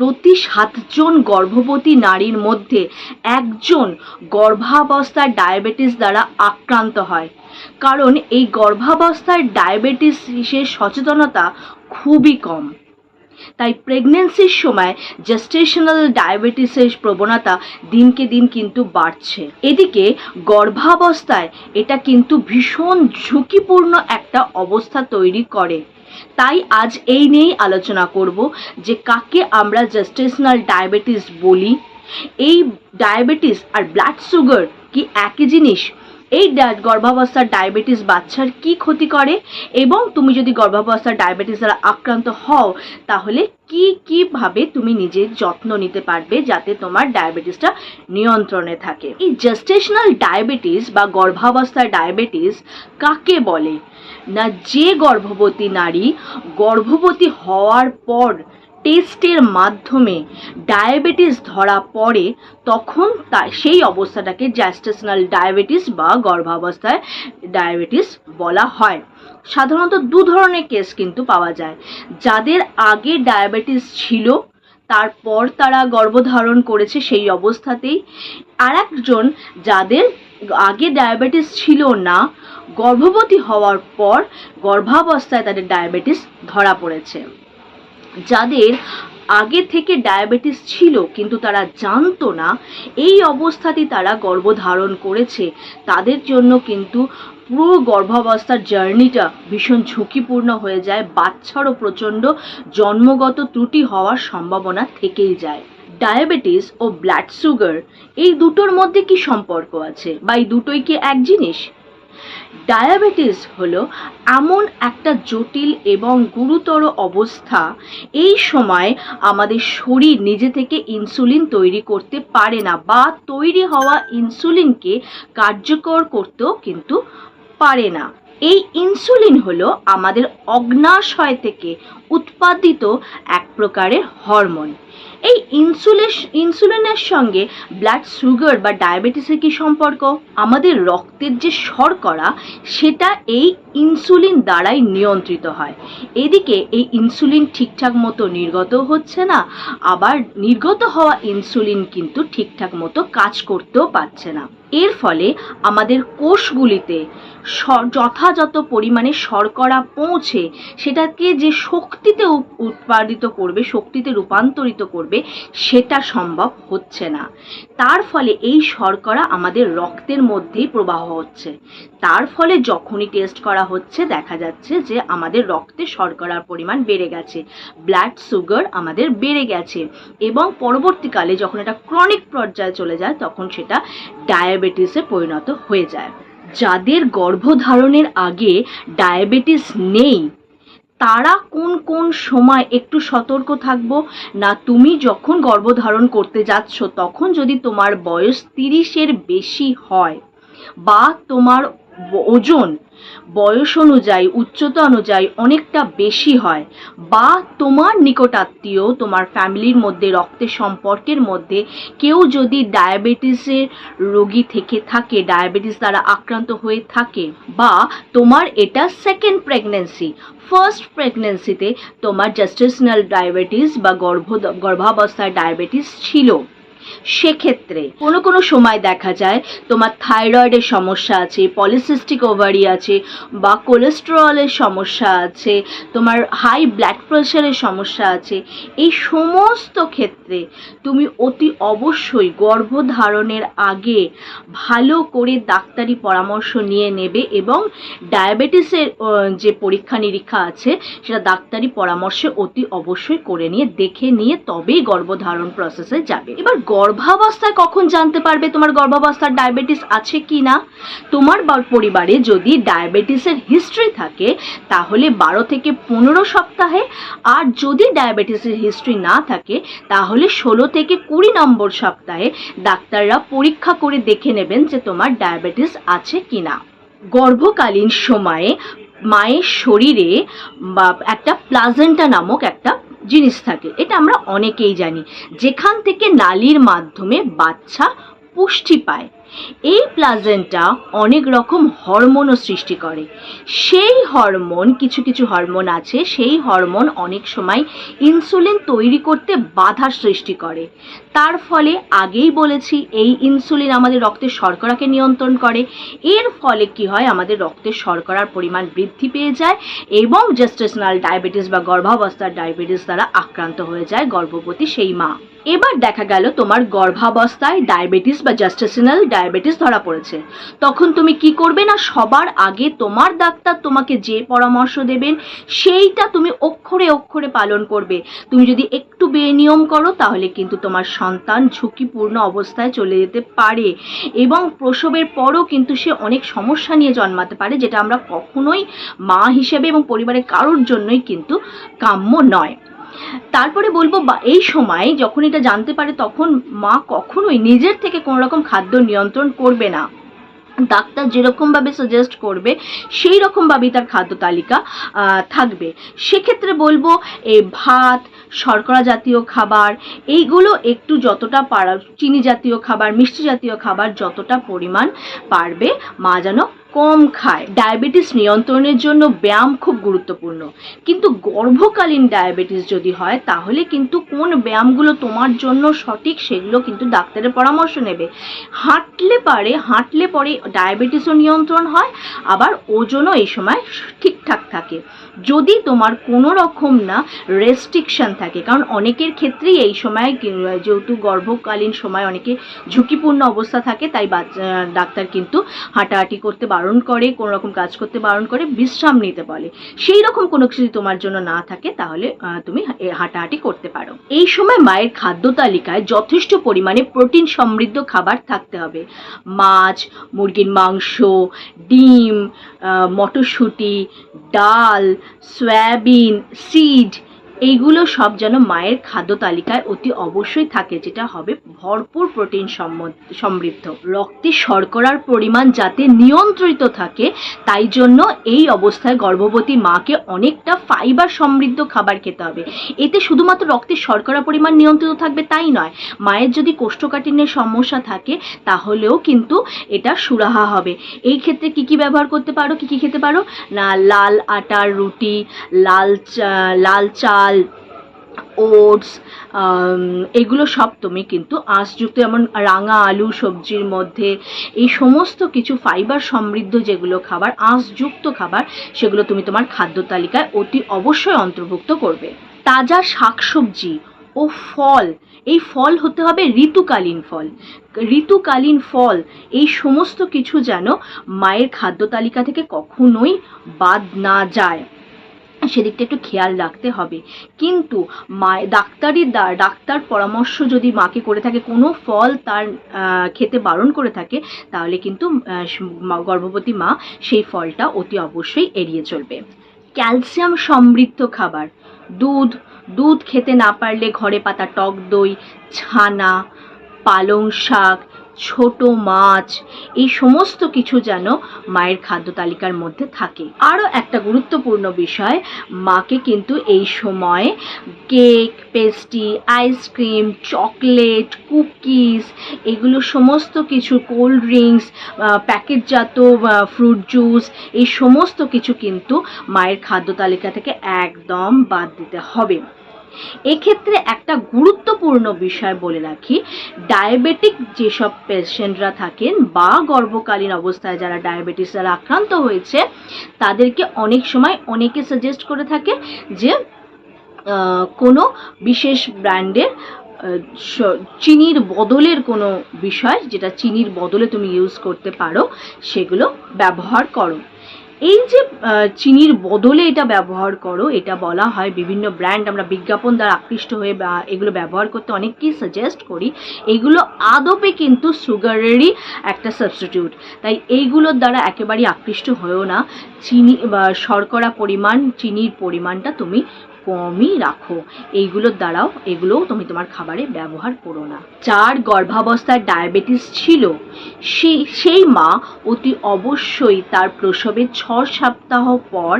প্রতি সাতজন গর্ভবতী নারীর মধ্যে একজন গর্ভাবস্থার ডায়াবেটিস দ্বারা আক্রান্ত হয়। কারণ এই গর্ভাবস্থার ডায়াবেটিস সচেতনতা খুবই কম। তাই প্রেগনেন্সির সময় জেস্টেশনাল ডায়াবেটিসের প্রবণতা দিনকে দিন কিন্তু বাড়ছে। এদিকে গর্ভাবস্থায় এটা কিন্তু ভীষণ ঝুঁকিপূর্ণ একটা অবস্থা তৈরি করে। তাই আজ এই নিয়েই আলোচনা করব যে কাকে আমরা জেস্টেশনাল ডায়াবেটিস বলি। এই ডায়াবেটিস আর ব্লাড সুগার কি একই জিনিস? এই গর্ভাবস্থার ডায়াবেটিস বাচ্চার কি ক্ষতি করে? এবং তুমি যদি গর্ভাবস্থার ডায়াবেটিস দ্বারা আক্রান্ত হও, তাহলে কি, কীভাবে তুমি নিজের যত্ন নিতে পারবে যাতে তোমার ডায়াবেটিসটা নিয়ন্ত্রণে থাকে? এই জেস্টেশনাল ডায়াবেটিস বা গর্ভাবস্থার ডায়াবেটিস কাকে বলে? না, যে গর্ভবতী নারী গর্ভবতী হওয়ার পর টেস্টের মাধ্যমে ডায়াবেটিস ধরা পড়ে, তখন তা, সেই অবস্থাটাকে জ্যাস্টেশনাল ডায়াবেটিস বা গর্ভাবস্থায় ডায়াবেটিস বলা হয়। সাধারণত দু ধরনের কেস কিন্তু পাওয়া যায়। যাদের আগে ডায়াবেটিস ছিল, তারপর তারা গর্ভধারণ করেছে সেই অবস্থাতেই। আর একজন যাদের আগে ডায়াবেটিস ছিল না, গর্ভবতী হওয়ার পর গর্ভাবস্থায় তাদের ডায়াবেটিস ধরা পড়েছে। যাদের আগে থেকে ডায়াবেটিস ছিল কিন্তু তারা জানতো না, এই অবস্থাতেই তারা গর্ভধারণ করেছে। তাদের জন্য কিন্তু পুরো গর্ভাবস্থার জার্নিটা ভীষণ ঝুঁকিপূর্ণ হয়ে যায়। বাচ্চারও প্রচণ্ড জন্মগত ত্রুটি হওয়ার সম্ভাবনা থেকেই যায়। ডায়াবেটিস ও ব্লাড সুগার, এই দুটোর মধ্যে কি সম্পর্ক আছে? বা এই দুটোই কি এক জিনিস? ডায়াবেটিস হলো এমন একটা জটিল এবং গুরুতর অবস্থা। এই সময় আমাদের শরীর নিজে থেকে ইনসুলিন তৈরি করতে পারে না বা তৈরি হওয়া ইনসুলিনকে কার্যকর করতেও কিন্তু পারে না। এই ইনসুলিন হলো আমাদের অগ্নাশয় থেকে উৎপাদিত এক প্রকারের হরমোন। এই ইনসুলিন ইনসুলিনের সঙ্গে ব্লাড সুগার বা ডায়াবেটিসের কি সম্পর্ক? আমাদের রক্তের যে শর্করা, সেটা এই ইনসুলিন দ্বারাই নিয়ন্ত্রিত হয়। এদিকে এই ইনসুলিন ঠিকঠাক মতো নির্গত হচ্ছে না, আবার নির্গত হওয়া ইনসুলিন কিন্তু ঠিকঠাক মতো কাজ করতেও পারছে না। এর ফলে আমাদের কোষগুলিতে যথাযথ পরিমাণে শর্করা পৌঁছে সেটাকে যে শক্তিতে উৎপাদিত করবে, শক্তিতে রূপান্তরিত করবে, সেটা সম্ভব হচ্ছে না। তার ফলে এই শর্করা আমাদের রক্তের মধ্যেই প্রবাহ হচ্ছে। তার ফলে যখনই টেস্ট করা হচ্ছে, দেখা যাচ্ছে যে আমাদের রক্তে শর্করার পরিমাণ বেড়ে গেছে ব্লাড সুগার আমাদের বেড়ে গেছে এবং পরবর্তীকালে যখন এটা ক্রনিক পর্যায়ে চলে যায়, তখন সেটা ডায়াবেটিসে পরিণত হয়ে যায়। যাদের গর্ভধারণের আগে ডায়াবেটিস নেই, তারা কোন কোন সময় একটু সতর্ক থাকব? না, তুমি যখন গর্ভধারণ করতে যাচ্ছ, তখন যদি তোমার বয়স তিরিশের বেশি হয় বা তোমার ওজন বয়স অনুযায়ী, উচ্চতা অনুযায়ী অনেকটা বেশি হয়। বা তোমার নিকটাত্মীয় তোমার ফ্যামিলির মধ্যে রক্তের সম্পর্কের মধ্যে কেউ যদি ডায়াবেটিসের রোগী থেকে থাকে, ডায়াবেটিস দ্বারা আক্রান্ত হয়ে থাকে, বা তোমার এটা সেকেন্ড প্রেগনেন্সি ফার্স্ট প্রেগনেন্সিতে তোমার জাস্টেশনাল ডায়াবেটিস বা গর্ভ গর্ভাবস্থায় ডায়াবেটিস ছিল। সেক্ষেত্রে কোনো কোনো সময় দেখা যায় তোমার থাইরয়েডের সমস্যা আছে, পলিসিস্টিক ওভারি আছে বা কোলেস্টেরলের সমস্যা আছে, তোমার হাই ব্লাড প্রেশারের সমস্যা আছে, এই সমস্ত ক্ষেত্রে তুমি অতি অবশ্যই গর্ভধারণের আগে ভালো করে ডাক্তারি পরামর্শ নিয়ে নেবে এবং ডায়াবেটিসের যে পরীক্ষা নিরীক্ষা আছে সেটা ডাক্তারি পরামর্শে অতি অবশ্যই করে নিয়ে দেখে নিয়ে তবেই গর্ভধারণ প্রসেসে যাবে। এবার গর্ভাবস্থায় কখন জানতে পারবে তোমার গর্ভাবস্থার ডায়াবেটিস আছে কি না তোমার পরিবারে যদি ডায়াবেটিসের হিস্ট্রি থাকে, তাহলে বারো থেকে পনেরো সপ্তাহে। আর যদি ডায়াবেটিসের হিস্ট্রি না থাকে, তাহলে ষোলো থেকে কুড়ি নম্বর সপ্তাহে ডাক্তাররা পরীক্ষা করে দেখে নেবেন যে তোমার ডায়াবেটিস আছে কি না গর্ভকালীন সময়ে মায়ের শরীরে একটা প্লাজেন্টা নামক একটা জিনিস থাকে এটা আমরা অনেকেই জানি। যেখান থেকে নালীর মাধ্যমে বাচ্চা পুষ্টি পায়। এই প্লাজেন্টা অনেক রকম হরমোনও সৃষ্টি করে। সেই হরমোন, কিছু কিছু হরমোন আছে, সেই হরমোন অনেক সময় ইনসুলিন তৈরি করতে বাধার সৃষ্টি করে। তার ফলে আগেই বলেছি, এই ইনসুলিন আমাদের রক্তের শর্করাকে নিয়ন্ত্রণ করে। এর ফলে কি হয়, আমাদের রক্তের শর্করার পরিমাণ বৃদ্ধি পেয়ে যায় এবং জেস্টেশনাল ডায়াবেটিস বা গর্ভাবস্থার ডায়াবেটিস দ্বারা আক্রান্ত হয়ে যায় গর্ভবতী সেই মা। এবার দেখা গেল তোমার গর্ভাবস্থায় ডায়াবেটিস বা জাস্টেশনাল ডায়াবেটিস ধরা পড়েছে। তখন তুমি কি করবে না সবার আগে তোমার ডাক্তার তোমাকে যে পরামর্শ দেবেন, সেইটা তুমি অক্ষরে অক্ষরে পালন করবে। তুমি যদি একটু বেনিয়ম করো, তাহলে কিন্তু তোমার সন্তান ঝুঁকিপূর্ণ অবস্থায় চলে যেতে পারে এবং প্রসবের পরও কিন্তু সে অনেক সমস্যা নিয়ে জন্মাতে পারে, যেটা আমরা কখনোই মা হিসেবে এবং পরিবারের কারোর জন্যই কিন্তু কাম্য নয়। তারপরে বলব এই সময় যখন এটা জানতে পারে, তখন মা কখনোই নিজের থেকে কোনো রকম খাদ্য নিয়ন্ত্রণ করবে না। ডাক্তার যেরকমভাবে সাজেস্ট করবে সেই রকমভাবেই তার খাদ্য তালিকা থাকবে। সেক্ষেত্রে বলব এই ভাত, শর্করা জাতীয় খাবার, এইগুলো একটু যতটা পারা, চিনি জাতীয় খাবার, মিষ্টি জাতীয় খাবার যতটা পরিমাণ পারবে মা যেন কম খায়। ডায়াবেটিস নিয়ন্ত্রণের জন্য ব্যায়াম খুব গুরুত্বপূর্ণ। কিন্তু গর্ভকালীন ডায়াবেটিস যদি হয়, তাহলে কিন্তু কোন ব্যায়ামগুলো তোমার জন্য সঠিক সেগুলো কিন্তু ডাক্তারের পরামর্শ নেবে। হাঁটলে পারে, হাঁটলে পরে ডায়াবেটিসও নিয়ন্ত্রণ হয়, আবার ওজনও এই সময় ঠিকঠাক থাকে। যদি তোমার কোনো রকম না রেস্ট্রিকশন থাকে, কারণ অনেকের ক্ষেত্রেই এই সময় যেহেতু গর্ভকালীন সময় অনেকে ঝুঁকিপূর্ণ অবস্থা থাকে, তাই ডাক্তার কিন্তু হাঁটাহাঁটি করতে বারণ করে, কোনো রকম কাজ করতে বারণ করে, বিশ্রাম নিতে বলে। সেই রকম কোনো কিছু যদি তোমার জন্য না থাকে, তাহলে তুমি হাঁটাহাঁটি করতে পারো। এই সময় মায়ের খাদ্য তালিকায় যথেষ্ট পরিমাণে প্রোটিন সমৃদ্ধ খাবার থাকতে হবে। মাছ, মুরগির মাংস, ডিম মটরশুঁটি, ডাল, সয়াবিন, সিড এইগুলো সব যেন মায়ের খাদ্য তালিকায় অতি অবশ্যই থাকে, যেটা হবে ভরপুর প্রোটিন সমৃদ্ধ। রক্তে শর্করার পরিমাণ যাতে নিয়ন্ত্রিত থাকে, তাই জন্য এই অবস্থায় গর্ভবতী মাকে অনেকটা ফাইবার সমৃদ্ধ খাবার খেতে হবে। এতে শুধুমাত্র রক্তে শর্করা পরিমাণ নিয়ন্ত্রিত থাকবে তাই নয়, মায়ের যদি কোষ্ঠকাঠিন্যের সমস্যা থাকে, তাহলেও কিন্তু এটা সুরাহা হবে। এই ক্ষেত্রে কি কি ব্যবহার করতে পারো, কি কি খেতে পারো? না, লাল আটার রুটি, লাল চা- লাল চাল ওটস এগুলো সব তুমি কিন্তু আঁশযুক্ত, যেমন রাঙা আলু, সবজির মধ্যে এই সমস্ত কিছু ফাইবার সমৃদ্ধ যেগুলো খাবার, আঁশযুক্ত খাবার, সেগুলো তুমি তোমার খাদ্য তালিকায় অতি অবশ্যই অন্তর্ভুক্ত করবে। তাজা শাকসবজি ও ফল, এই ফল হতে হবে ঋতুকালীন ফল। ঋতুকালীন ফল, এই সমস্ত কিছু যেন মায়ের খাদ্য তালিকা থেকে কখনোই বাদ না যায়। সেদিকটা একটু খেয়াল রাখতে হবে। কিন্তু মায় ডাক্তারি ডাক্তার পরামর্শ যদি মাকে করে থাকে, কোনো ফল তার খেতে বারণ করে থাকে, তাহলে কিন্তু মা- গর্ভবতী মা সেই ফলটা অতি অবশ্যই এড়িয়ে চলবে। ক্যালসিয়াম সমৃদ্ধ খাবার। দুধ দুধ খেতে না পারলে ঘরে পাতা টক দই, ছানা, পালং শাক ছোট মাছ, এই সমস্ত কিছু যেন মায়ের খাদ্য তালিকার মধ্যে থাকে। আরও একটা গুরুত্বপূর্ণ বিষয়, মাকে কিন্তু এই সময় cake pastry ice cream, chocolate, cookies, এগুলো সমস্ত কিছু, কোল্ড ড্রিঙ্কস প্যাকেটজাত ফ্রুট জুস, এই সমস্ত কিছু কিন্তু মায়ের খাদ্য তালিকা থেকে একদম বাদ দিতে হবে। এক্ষেত্রে একটা গুরুত্বপূর্ণ বিষয় বলে রাখি ডায়াবেটিক যেসব পেশেন্টরা থাকেন বা গর্ভকালীন অবস্থায় যারা ডায়াবেটিস দ্বারা আক্রান্ত হয়েছে, তাদেরকে অনেক সময় অনেকে সাজেস্ট করে থাকে যে কোনো বিশেষ ব্র্যান্ডের চিনির বদলের কোনো বিষয়, যেটা চিনির বদলে তুমি ইউজ করতে পারো, সেগুলো ব্যবহার করো। এই যে চিনির বদলে এটা ব্যবহার করো, এটা বলা হয় বিভিন্ন ব্র্যান্ড আমরা বিজ্ঞাপন দ্বারা আকৃষ্ট হয়ে এগুলো ব্যবহার করতে অনেককেই সাজেস্ট করি, এগুলো আদপে কিন্তু সুগারেরই একটা সাবস্টিটিউট তাই এইগুলোর দ্বারা একেবারেই আকৃষ্ট হয়েও না। চিনি, বা শর্করা পরিমাণ, চিনির পরিমাণটা তুমি কমই রাখো। এইগুলোর দ্বারাও এগুলোও তুমি তোমার খাবারে ব্যবহার করো না। যার গর্ভাবস্থায় ডায়াবেটিস ছিল সেই সেই মা অতি অবশ্যই তার প্রসবের ছ সপ্তাহ পর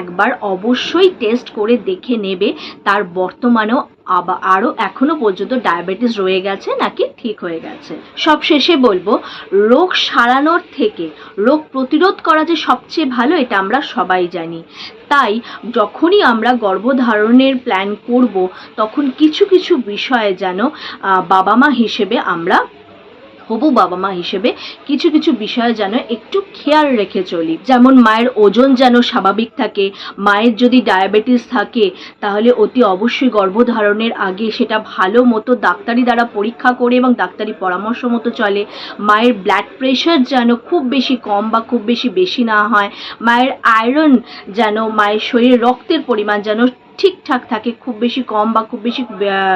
একবার অবশ্যই টেস্ট করে দেখে নেবে, তার বর্তমানেও আবার আরও এখনও পর্যন্ত ডায়াবেটিস রয়ে গেছে নাকি ঠিক হয়ে গেছে? সব শেষে বলব, রোগ সারানোর থেকে রোগ প্রতিরোধ করা যে সবচেয়ে ভালো এটা আমরা সবাই জানি। তাই যখনই আমরা গর্ভধারণের প্ল্যান করব, তখন কিছু কিছু বিষয়ে যেন বাবা মা হিসেবে আমরা হবু বাবা মা হিসেবে কিছু কিছু বিষয় যেন একটু খেয়াল রেখে চলি। যেমন মায়ের ওজন যেন স্বাভাবিক থাকে, মায়ের যদি ডায়াবেটিস থাকে, তাহলে অতি অবশ্যই গর্ভধারণের আগে সেটা ভালো মতো ডাক্তারি দ্বারা পরীক্ষা করে এবং ডাক্তারি পরামর্শ মতো চলে। মায়ের ব্লাড প্রেশার যেন খুব বেশি কম বা খুব বেশি বেশি না হয়। মায়ের আয়রন যেন, মায়ের শরীরে রক্তের পরিমাণ যেন ঠিকঠাক থাকে, খুব বেশি কম বা খুব বেশি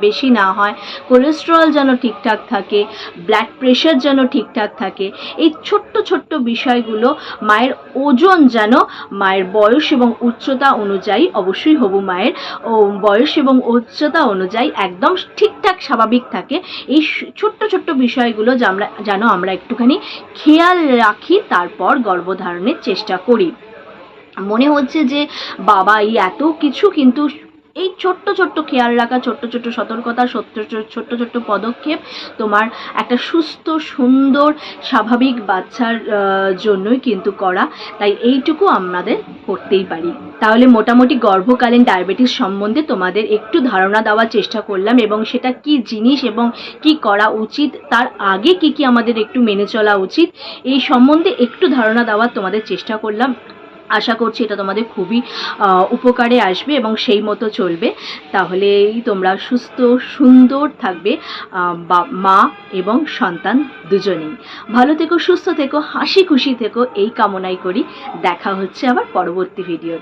বেশি না হয়। কোলেস্টেরল যেন ঠিকঠাক থাকে ব্লাড প্রেশার যেন ঠিকঠাক থাকে, এই ছোট্ট ছোট্ট বিষয়গুলো মায়ের ওজন যেন, মায়ের বয়স এবং উচ্চতা অনুযায়ী, অবশ্যই হবু মায়ের, ও, বয়স এবং উচ্চতা অনুযায়ী একদম ঠিকঠাক স্বাভাবিক থাকে। এই ছোট্ট ছোট্ট বিষয়গুলো যে আমরা, যেন আমরা একটুখানি খেয়াল রাখি, তারপর গর্ভধারণের চেষ্টা করি। মনে হচ্ছে যে বাবা, এই এত কিছু কিন্তু এই ছোট্ট ছোট্ট খেয়াল রাখা, ছোট্ট ছোট্ট সতর্কতা, ছোট্ট ছোট্ট ছোট্ট পদক্ষেপ তোমার একটা সুস্থ, সুন্দর, স্বাভাবিক বাচ্চার জন্যই কিন্তু করা। তাই এইটুকু আমাদের করতেই পারি। তাহলে মোটামুটি গর্ভকালীন ডায়াবেটিস সম্বন্ধে তোমাদের একটু ধারণা দেওয়ার চেষ্টা করলাম এবং সেটা কি জিনিস এবং কি করা উচিত, তার আগে কি কি আমাদের একটু মেনে চলা উচিত, এই সম্বন্ধে একটু ধারণা দেওয়ার তোমাদের চেষ্টা করলাম। আশা করছি এটা তোমাদের খুবই উপকারে আসবে এবং সেই মতো চলবে। তাহলেই তোমরা সুস্থ, সুন্দর থাকবে মা এবং সন্তান দুজনেই। ভালো থেকো, সুস্থ থেকো, হাসি খুশি থেকো, এই কামনাই করি। দেখা হচ্ছে আবার পরবর্তী ভিডিও